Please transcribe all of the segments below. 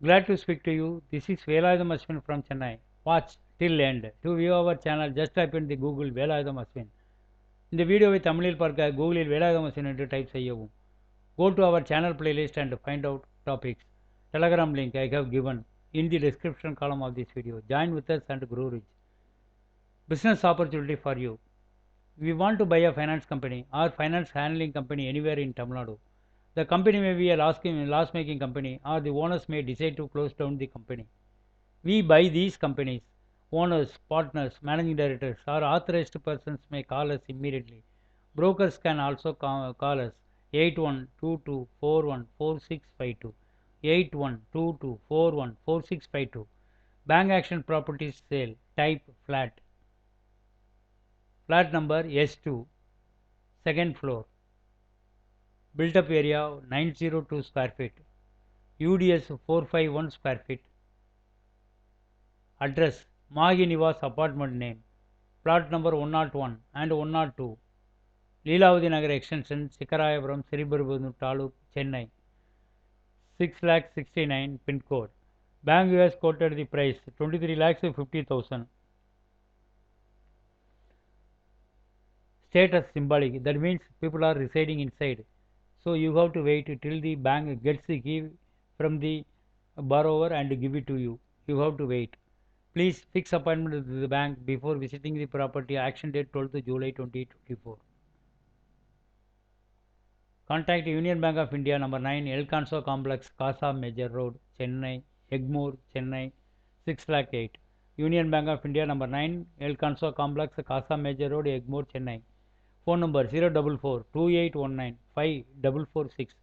Glad to speak to you. This is Velayudham Ashwin from Chennai. Watch till end. To view our channel, just type in the Google Velayudham Ashwin. இந்த வீடியோவை தமிழில் பார்க்க கூகுளில் வேலாயுதம் அஸ்வின் என்று type செய்யவும் go to our channel playlist and find out topics Telegram link I have given in the description column of this video. Join with us and grow rich. Business opportunity for you. We want to buy a finance company or finance handling company anywhere in Tamil Nadu. The company may be a loss, making company or the owners may decide to close down the company. We buy these companies. Owners, partners, managing directors or authorized persons may call us immediately. Brokers can also ca- call us 8122414652. 8122414652. Bank action properties sale type flat. Flat number S2, second floor. Built up area 902 square feet. UDS 451 square feet. Address Mahi Nivas apartment name. Plot number 101 and 102. Leelavadi Nagar extension Sikarayapuram Sriberubundur Taluk Chennai. 6 lakh 69 pin code. Bank US quoted the price 23 lakhs 50,000. Status symbolic that means people are residing inside. So you have to wait till the bank gets the key from the borrower and give it to you. You have to wait. Please fix appointment with the bank before visiting the property. Action date 12th July 2024. Contact Union Bank of India number 9 El Conso Complex Casa Major Road Chennai Egmore Chennai 6 lakh 8 Union Bank of India number 9 El Conso Complex Casa Major Road Egmore Chennai phone number 044 2819 5446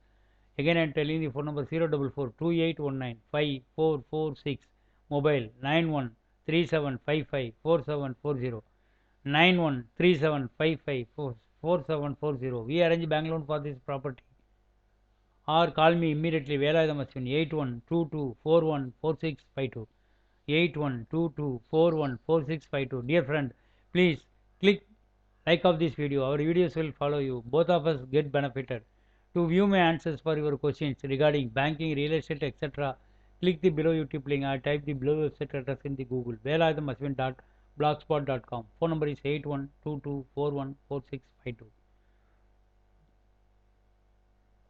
again I am telling the phone number 044 2819 5446 mobile 91 3755 4740 91 3755 4740 we arrange bank loan for this property. Or call me immediately. Velayudham Ashwin 8122414652 8122414652 dear friend please like of this video our videos will follow you. Both of us get benefited. To view my answers for your questions regarding banking real estate etc click the below youtube link or type the below website address in the google. Velayudhamashwin.blogspot.com phone number is 8122414652